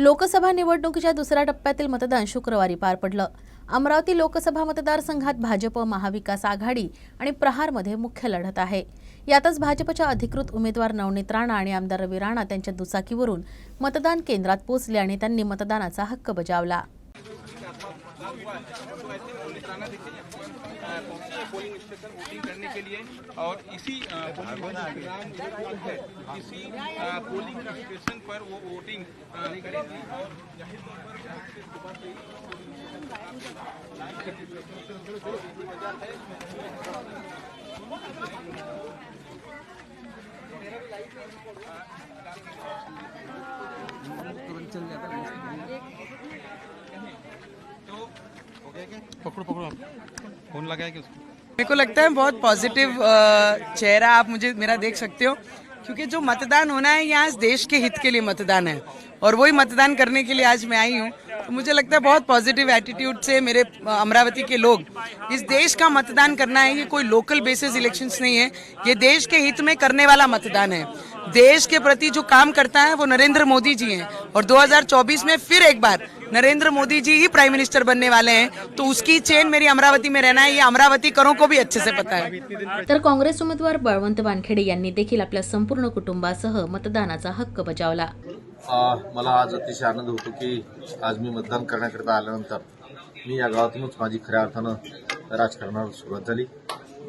लोकसभा निवडणुकीच्या दुसऱ्या टप्प्यातील मतदान शुक्रवारी पार पडलं. अमरावती लोकसभा मतदारसंघात भाजप महाविकास आघाडी आणि प्रहारमध्ये मुख्य लढत आहे. यातच भाजपच्या अधिकृत उमेदवार नवनीत राणा आणि आमदार रवी राणा त्यांच्या दुचाकीवरून मतदान केंद्रात पोचले आणि त्यांनी मतदानाचा हक्क बजावला. करने के लिए और इसी पोलिंग है इसी पोलिंग स्टेशन पर वो वोटिंग करेंगे और चल जाता है पकड़ो पकड़ो फ़ोन लगाया कि उसको? मेरे को लगता है बहुत पॉजिटिव चेहरा आप मुझे, मेरा देख सकते हो। क्योंकि जो मतदान होना है यहाँ देश के हित के लिए मतदान है। और वही मतदान करने के लिए आज मैं आई हूँ। तो मुझे लगता है बहुत पॉजिटिव एटीट्यूड से मेरे अमरावती के लोग, इस देश का मतदान करना है, ये कोई लोकल बेसिस इलेक्शंस नहीं है। ये देश के हित में करने वाला मतदान है। देश के प्रति जो काम करता है, वो नरेंद्र मोदी जी हैं। और 2024 में फिर एक बार नरेंद्र मोदी जी ही प्राइम मिनिस्टर बनने वाले हैं। तो उसकी चेन मेरी अमरावती में रहना है ये अमरावती करों को भी अच्छे से पता है। तर काँग्रेस उमेदवार बळवंत वानखेडे यांनी देखील आपल्या संपूर्ण कुटुंबासह मतदानाचा हक्क बजावला. मला आज अतिशय आनंद होतो की आज मी मतदान करण्याकरता आल्यानंतर मी या गावातूनच माझी खऱ्या अर्थानं राजकारणाला सुरुवात झाली.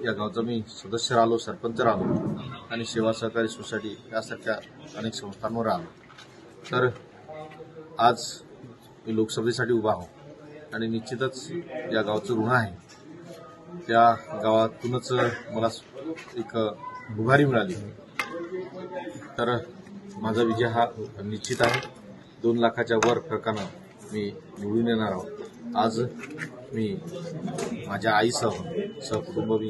या गावचा मी सदस्य राहिलो सरपंच राहिलो आणि सेवा सहकारी सोसायटी यासारख्या अनेक संस्थांवर आलो. तर आज मी लोकसभेसाठी उभा आहो. आणि निश्चितच या गावचं ऋण आहे. त्या गावातूनच मला एक भुगारी मिळाली. तर माझा विजय हा निश्चित आहे. दोन लाखाच्या वर फरकानं मी निवडून येणार आहोत आज मी माझ्या आईसह सहकुटुंब मी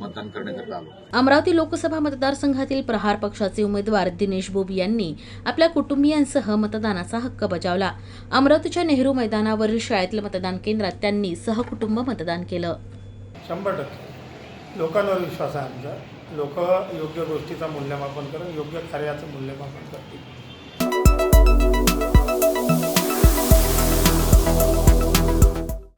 मतदान करण्याकरता आलो. अमरावती लोकसभा मतदारसंघातील प्रहार पक्षाचे उमेदवार दिनेश बोबी यांनी आपल्या कुटुंबियांसह मतदानाचा हक्क बजावला. अमरावतीच्या नेहरू मैदानावरील शाळेतील मतदान केंद्रात त्यांनी सहकुटुंब मतदान केलं. शंभर टक्के. लोकांवर विश्वास आहे आमचा. लोक योग्य गोष्टीचं मूल्यमापन करून योग्य कार्याचं मूल्यमापन करतील.